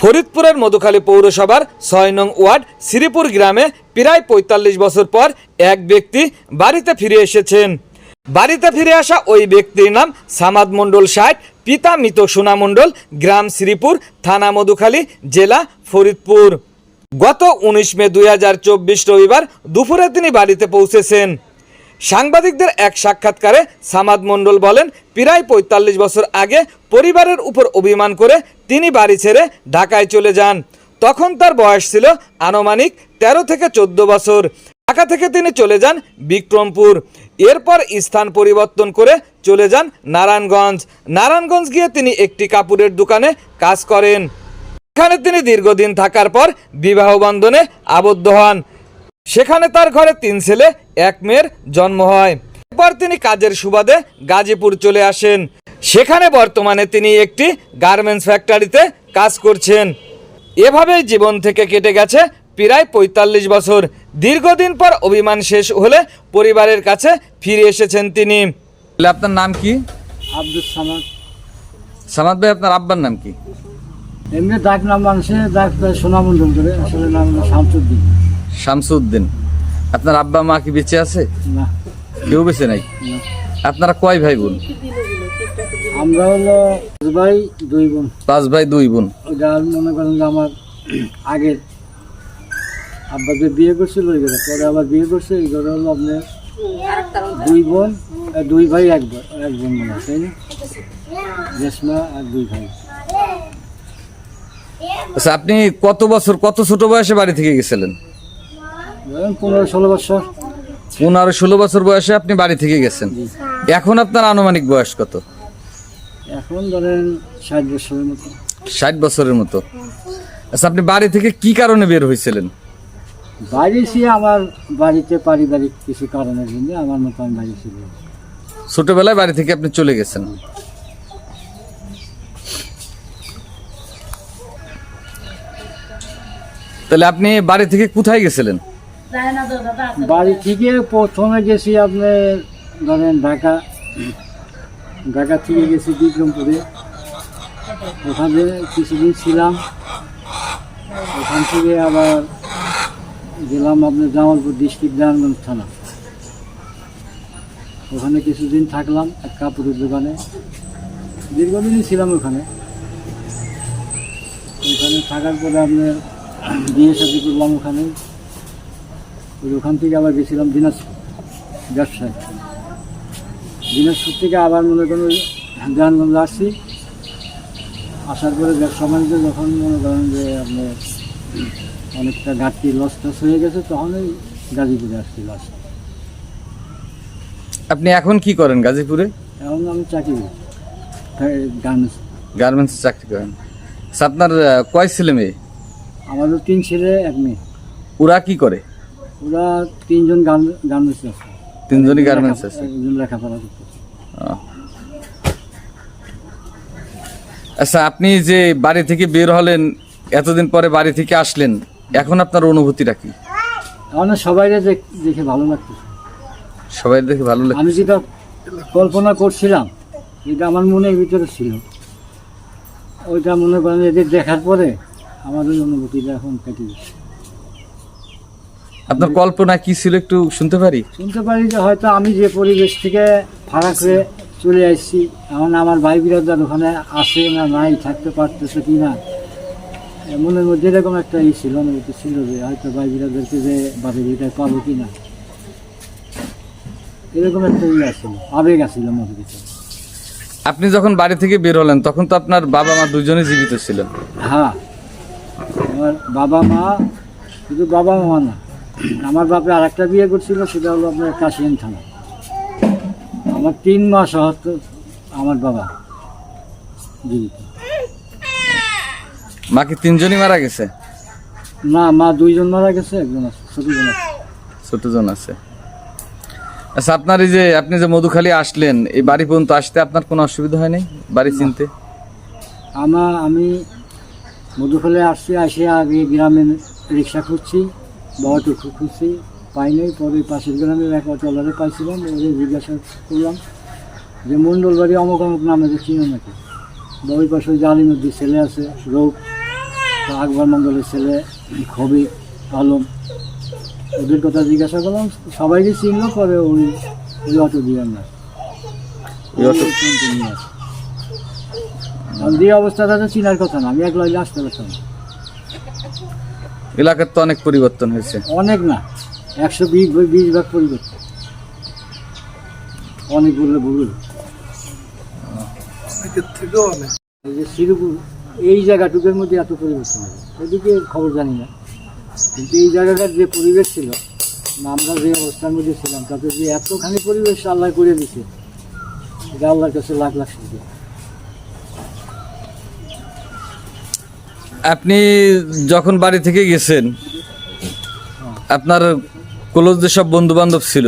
ফরিদপুরের মধুখালী পৌরসভার ছয় নং ওয়ার্ড শ্রীপুর গ্রামে প্রায় পঁয়তাল্লিশ বছর পর এক ব্যক্তি বাড়িতে ফিরে এসেছেন। বাড়িতে ফিরে আসা ওই ব্যক্তির নাম সামাদ মণ্ডল ষাট, পিতা মৃত সোনা গ্রাম শ্রীপুর, থানা মধুখালী, জেলা ফরিদপুর। গত উনিশ মে দুই হাজার চব্বিশ রবিবার দুপুরে তিনি বাড়িতে পৌঁছেছেন। সাংবাদিকদের এক সাক্ষাৎকারে সামাদ মণ্ডল বলেন, প্রায় পঁয়তাল্লিশ বছর আগে পরিবারের উপর অভিমান করে তিনি বাড়ি ছেড়ে ঢাকায় চলে যান। তখন তার বয়স ছিল আনুমানিক তেরো থেকে চোদ্দ বছর। ঢাকা থেকে তিনি চলে যান বিক্রমপুর। এরপর স্থান পরিবর্তন করে চলে যান নারায়ণগঞ্জ। নারায়ণগঞ্জ গিয়ে তিনি একটি কাপড়ের দোকানে কাজ করেন। এখানে তিনি দীর্ঘদিন থাকার পর বিবাহ বন্ধনে আবদ্ধ হন। সেখানে তার ঘরে তিন ছেলে, এক মেয়ের জন্ম হয়। এরপর তিনি কাজের সুবাদে গাজীপুর চলে আসেন। সেখানে বর্তমানে তিনি একটি গার্মেন্টস ফ্যাক্টরিতে কাজ করছেন। এভাবেই জীবন থেকে কেটে গেছে প্রায় পঁয়তাল্লিশ বছর। দীর্ঘদিন পর অভিমান শেষ হলে পরিবারের কাছে ফিরে এসেছেন তিনি। আপনার নাম কি? আব্দুল সামাদ। সামাদ ভাই আপনার আব্বার নাম কি? এমনি ডাক নাম মানুষে ডাক সোনামন্ডল করে আসলে নাম শামসুদ্দিন। শামসুদ্দিন। আপনার আব্বা মা কি বেঁচে আছে? না। কেউ বেঁচে নাই? আপনারা কয় ভাই বোন? আমরা হলো পাঁচ ভাই দুই বোন। পাঁচ ভাই দুই বোন। ওইটা মনে করেন যে আমার আগের আব্বা যে বিয়ে করছিল ওই ঘরে। পরে আবার বিয়ে করছে এই ঘরে হলো আপনার দুই বোন দুই ভাই এক এক বোন মনে হয় তাই না? রেশমা আর দুই ভাই। আচ্ছা আপনি কত বছর কত ছোট বয়সে বাড়ি থেকে গেছিলেন? পনেরো ষোলো বছর। পনেরো ষোলো বছর বয়সে আপনি বাড়ি থেকে গেছেন। এখন আপনার আনুমানিক বয়স কত? এখন ধরেন ষাট বছরের মতো। ষাট বছরের মতো। আচ্ছা আপনি বাড়ি থেকে কি কারণে বের হয়েছিলেন? বাইরে ছিল আমার বাড়িতে পারিবারিক কিছু কারণের জন্য আমার মতো আমি বাইরে ছিল ছোটবেলায় বাড়ি থেকে আপনি চলে গেছেন। তাহলে আপনি বাড়ি থেকে কোথায় গেছিলেন? বাড়ি থেকে প্রথমে গেছি আপনি ধরেন ঢাকা। ঢাকা থেকে গেছি বিক্রমপুরে। ওখানে কিছুদিন ছিলাম। ওখান থেকে আবার গেলাম আপনার জামালপুর ডিস্ট্রিক্ট নারায়ণগঞ্জ থানা। ওখানে কিছুদিন থাকলাম এক কাপড়ের দোকানে। দীর্ঘদিনই ছিলাম ওখানে। ওখানে থাকার পরে আপনার বিয়ে সাথে করলাম ওখানে। ওখান থেকে আবার গেছিলাম দিনাজপুর ব্যবসায়। দিনাজপুর থেকে আবার মনে করেন দেওয়ানগঞ্জ আসছি আসার পরে ব্যবসা বাণিজ্য যখন মনে করেন যে আপনার অনেকটা ঘাটতি লস টস হয়ে গেছে তখন ওই গাজীপুরে আসছি লাস্ট আপনি এখন কি করেন গাজীপুরে? এখন আমি চাকরি করি। গার্মেন্টস গার্মেন্টস চাকরি করেন। আচ্ছা, আপনার কয় ছেলে মেয়ে? আমাদের তিন ছেলে এক মেয়ে। ওরা কি করে? ওরা তিনজন গার্মেন্টস আছে। তিনজনই গার্মেন্টস আছে। ও। আচ্ছা আপনি যে বাড়ি থেকে বের হলেন এতদিন পরে বাড়ি থেকে আসলেন এখন আপনার অনুভূতিটা কি? আমার সবাই দেখে ভালো লাগতেছে। সবাই দেখে ভালো লাগে আমি যেটা কল্পনা করছিলাম এটা আমার মনের ভিতরে ছিল। ওইটা মনে করেন এদের দেখার পরে আমার ওই অনুভূতিটা এখন কেটে গেছে। আপনার কল্পনা কি ছিল একটু শুনতে পারি? শুনতে পারি যে হয়তো আমি যে পরিবেশ থেকে ফারাক হয়ে চলে আসছি এখন আমার ভাই বিরাদার ওখানে আসে না নাই থাকতে পারতেছে কি না? মনের মধ্যে এরকম একটা ই ছিল অনুভূতি ছিল যে হয়তো ভাই বিরাদারকে যে বাড়ি ভিটায় পাবো কি না? এরকম একটা ই আসছিল আবেগ আসছিল মনের ভিতরে। আপনি যখন বাড়ি থেকে বের হলেন তখন তো আপনার বাবা মা দুজনেই জীবিত ছিলেন। হ্যাঁ আমার বাবা মা শুধু বাবা মা না আমার বাপে আর একটা বিয়ে করছিল সেটা হলো আপনার কাশিয়ান থানা। আমার তিন মাস হতো আমার বাবা জীবিত। মা কি তিনজনই মারা গেছে? না মা দুইজন মারা গেছে একজন আছে ছোটজন আছে। ছোট জন আছে। আচ্ছা আপনার এই যে আপনি যে মধুখালী আসলেন এই বাড়ি পর্যন্ত আসতে আপনার কোনো অসুবিধা হয় নাই বাড়ি চিনতে? আমার আমি মধুফলে আসছি আসে আগে গ্রামে রিক্সা খুঁজছি। বাবাটু খুঁজছি পাই নাই পরে পাশের গ্রামের এক অটোলারে পাইছিলাম ওদের জিজ্ঞাসা করলাম যে মণ্ডল বাড়ি অমুক অমুক নামে যে চিনো নাকি? বা ওই পাশে ওই জালিমুদ্দির ছেলে আছে রোগ আকবর মঙ্গলের ছেলে কবি আলম। ওদের কথা জিজ্ঞাসা করলাম সবাইকে চিনলো পরে ওই ওই অটো না? ওই অটো- নিয়ে আসে কারণ যে অবস্থাটা তো চিনার কথা না আমি একলা আসতে পারতাম না। এলাকার তো অনেক পরিবর্তন হয়েছে। অনেক না একশো বিশ বিশ ভাগ পরিবর্তন। অনেক। বললে ভুল যে শ্রীপুর এই জায়গাটুকুর মধ্যে এত পরিবর্তন হবে ওদিকে খবর জানি না। কিন্তু এই জায়গাটার যে পরিবেশ ছিল আমরা যে অবস্থার মধ্যে ছিলাম তাতে যে এতখানি পরিবেশ আল্লাহ করে দিছে এটা আল্লাহর কাছে লাখ লাখ শুধু আপনি যখন বাড়ি থেকে গেছেন আপনার ক্লোজ যেসব বন্ধু বান্ধব ছিল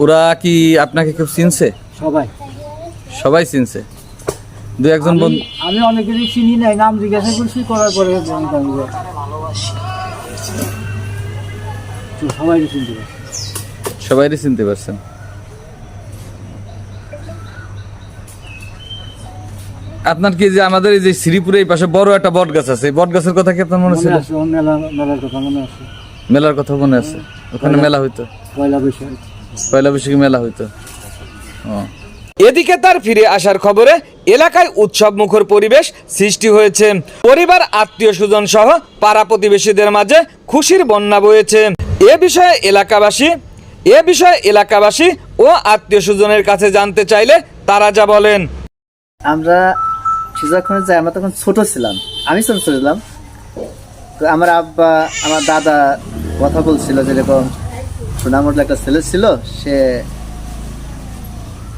ওরা কি আপনাকে কেউ চিনছে? সবাই। সবাই চিনছে? দু একজন বন্ধু আমি অনেকেরই চিনি নাই নাম জিজ্ঞাসা করছি করার পরে সবাই চিনতে পারছি। সবাইরই চিনতে পারছেন? আপনার কি যে আমাদের এই যে শ্রীপুরে এই পাশে বড় একটা বট গাছ আছে? এই বট গাছের কথা কি আপনার মনে ছিল? আছে মেলার কথা মনে আছে। মেলার কথা মনে আছে? ওখানে মেলা হইতো? পয়লা বৈশাখ। পয়লা বৈশাখী মেলা হইতো? ও। এদিকে তার ফিরে আসার খবরে এলাকায় উৎসব মুখর পরিবেশ সৃষ্টি হয়েছে। পরিবার আত্মীয় স্বজন সহ পাড়া প্রতিবেশীদের মাঝে খুশির বন্যা বয়েছে। এ বিষয়ে এলাকাবাসী এ বিষয়ে এলাকাবাসী ও আত্মীয় স্বজনের কাছে জানতে চাইলে তারা যা বলেন। আমরা সিজারক্ষণে যাই আমরা তখন ছোট ছিলাম। আমি ছোট ছিলাম। তো আমার আব্বা, আমার দাদা কথা বলছিল যেরকম সোনামুড়লে একটা ছেলে ছিল, সে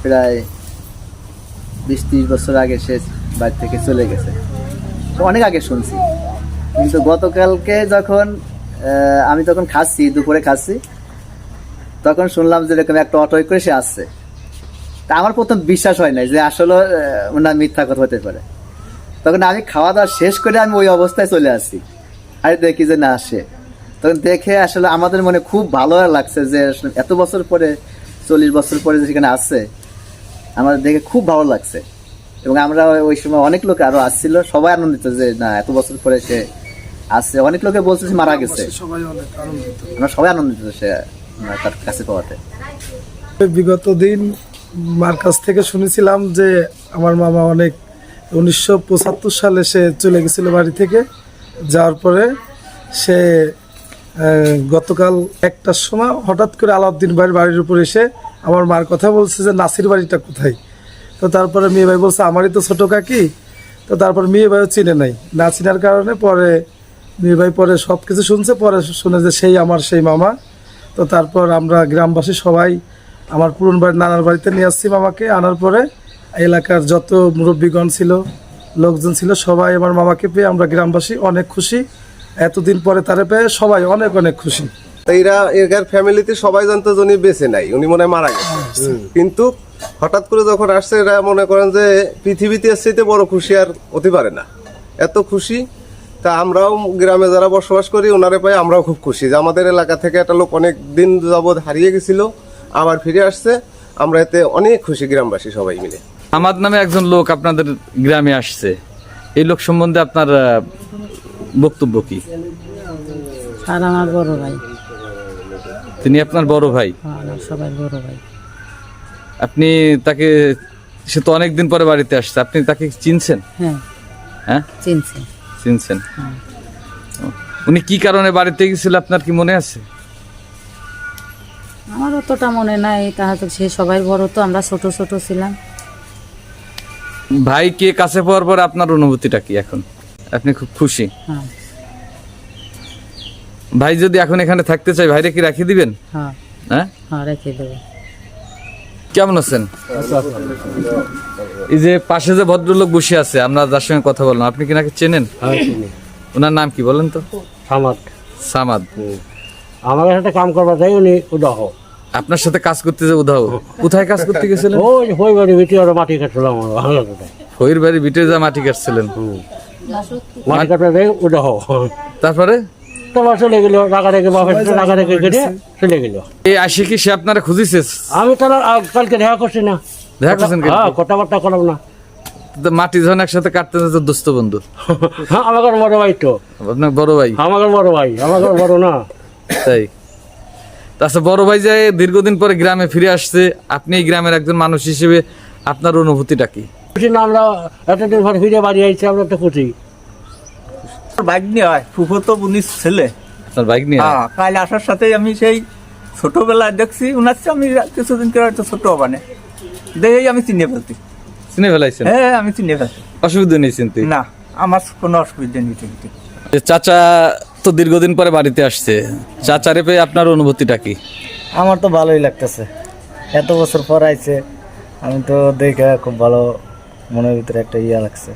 প্রায় বিশ ত্রিশ বছর আগে সে বাড়ি থেকে চলে গেছে। অনেক আগে শুনছি। কিন্তু গতকালকে যখন আমি তখন খাচ্ছি, দুপুরে খাচ্ছি, তখন শুনলাম যে এরকম একটা অটোয় করে সে আসছে। তা আমার প্রথম বিশ্বাস হয় নাই যে আসলে ওনার মিথ্যা কথা হতে পারে। তখন আমি খাওয়া দাওয়া শেষ করে আমি ওই অবস্থায় চলে আসি। আর দেখি যে না আসে। তখন দেখে আসলে আমাদের মনে খুব ভালো লাগছে যে আসলে এত বছর পরে, চল্লিশ বছর পরে যে সেখানে আসছে আমাদের দেখে খুব ভালো লাগছে। এবং আমরা ওই- সময় অনেক লোক আরও আসছিল, সবাই আনন্দিত যে না, এত বছর পরে সে আসছে। অনেক লোকে বলছে যে মারা গেছে। আমরা সবাই আনন্দিত সে তার কাছে পাওয়াতে। বিগত দিন মার কাছ থেকে শুনেছিলাম যে আমার মামা অনেক উনিশশো পঁচাত্তর সালে সে চলে গেছিল বাড়ি থেকে। যাওয়ার পরে সে গতকাল একটার সময় হঠাৎ করে আলাউদ্দিন ভাইয়ের বাড়ির উপর এসে আমার মার কথা বলছে যে, নাসির বাড়িটা কোথায়? তো তারপরে মেয়ে ভাই বলছে, আমারই তো ছোটো কাকি। তো তারপর মেয়ে ভাইও চিনে নাই। না চিনার কারণে পরে মেয়ে ভাই পরে সব কিছু শুনছে, পরে শুনে যে সেই আমার, সেই মামা। তো তারপর আমরা গ্রামবাসী সবাই আমার পুরন বাড়ির নানার বাড়িতে নিয়ে আসছি মামাকে। আনার পরে এলাকার যত মুরব্বীগণ ছিল লোকজন ছিল সবাই আমার মামাকে পেয়ে আমরা গ্রামবাসী অনেক খুশি। এতদিন পরে তারে পেয়ে সবাই অনেক অনেক খুশি। এরা এর ফ্যামিলিতে সবাই জানতো উনি বেঁচে নাই উনি মনে মারা গেছে। কিন্তু হঠাৎ করে যখন আসছে এরা মনে করেন যে পৃথিবীতে বড় খুশি আর হতে পারে না। এত খুশি তা আমরাও গ্রামে যারা বসবাস করি ওনারে পাই আমরাও খুব খুশি যে আমাদের এলাকা থেকে একটা লোক অনেক দিন যাবৎ হারিয়ে গেছিল আবার ফিরে আসছে। আমরা এতে অনেক খুশি গ্রামবাসী সবাই মিলে। আমার নামে একজন লোক আপনাদের গ্রামে আসছে। এই লোক সম্বন্ধে আপনার বক্তব্য কি? আর আমার বড় ভাই। তিনি আপনার বড় ভাই? হ্যাঁ, আমার সবাই বড় ভাই। আপনি তাকে সে তো অনেকদিন পরে বাড়িতে আসছে। আপনি তাকে চিনছেন? হ্যাঁ। হ্যাঁ? চিনছি। চিনছেন? ও। উনি কি কারণে বাড়িতে গেছিল আপনার কি মনে আছে? আমার অতটা মনে নাই তাহলে সে সবাই বড় তো আমরা ছোট ছোট ছিলাম। ভাই কে কাছে পাওয়ার পর আপনার অনুভূতিটা কি এখন? আপনি খুব খুশি? হ্যাঁ। ভাই যদি এখন এখানে থাকতে চাই ভাইরে কি রাখিয়ে দিবেন? হ্যাঁ। হ্যাঁ? হ্যাঁ রেখে দেবো। কেমন আছেন? এই যে পাশে যে ভদ্রলোক বসে আছে আমরা যার সঙ্গে কথা বললাম আপনি কি নাকি চেনেন? ওনার নাম কি বলেন তো? আমার সামাদ। আমার একটা কাম করবার চাই উনি উদাহ। আপনার সাথে কাজ করতে যে উধাও। কোথায় কাজ করতে গেছিলেন? ওই হই বাড়ি ভিতরে ওরা মাটি কাটছিল আমার ভালো কথা ফইর বাড়ি বিটে যা মাটি কাটছিলেন। মাটি চাই উদাহ তারপরে? তোমার চলে গেল টাকা রেখে বাপের টাকা রেখে কেটে চলে গেল। এই আসে কি সে আপনারা খুঁজিছে? আমি তারা কালকে দেখা করছি না। দেখা করছেন কেন? হ্যাঁ কথাবার্তা করলাম না। মাটি যখন একসাথে কাটতে তো দোস্ত বন্ধু। হ্যাঁ আমাকে বড় ভাই তো। আপনার বড় ভাই। আমার বড় ভাই আমার বড় না। তাই। তাছাড়া বড় ভাই যে দীর্ঘদিন পরে গ্রামে ফিরে আসছে আপনি এই গ্রামের একজন মানুষ হিসেবে আপনার অনুভূতিটা কি? না আমরা এতদিন পর ফিরে বাড়ি আইছি আমরা তো খুশি। বাইক নিয়ে হয় ফুফো তো উনিশ ছেলে। আপনার বাইক নিয়ে? হ্যাঁ কাল আসার সাথে আমি সেই ছোটবেলায় দেখছি উনার চেয়ে আমি কিছুদিন করে হয়তো ছোট হবানে দেখেই আমি চিনে ফেলছি। চিনে ফেলাইছেন? হ্যাঁ আমি চিনে ফেলছি। অসুবিধা নেই চিনতে? না আমার কোনো অসুবিধা নেই চিনতে। চাচা তো দীর্ঘদিন পরে বাড়িতে আসছে। চাচারে পেয়ে আপনার অনুভূতিটা কি? আমার তো ভালোই লাগতেছে। এত বছর পর আইছে, আমি তো দেখে খুব ভালো মনের ভিতরে একটা ইয়া লাগছে।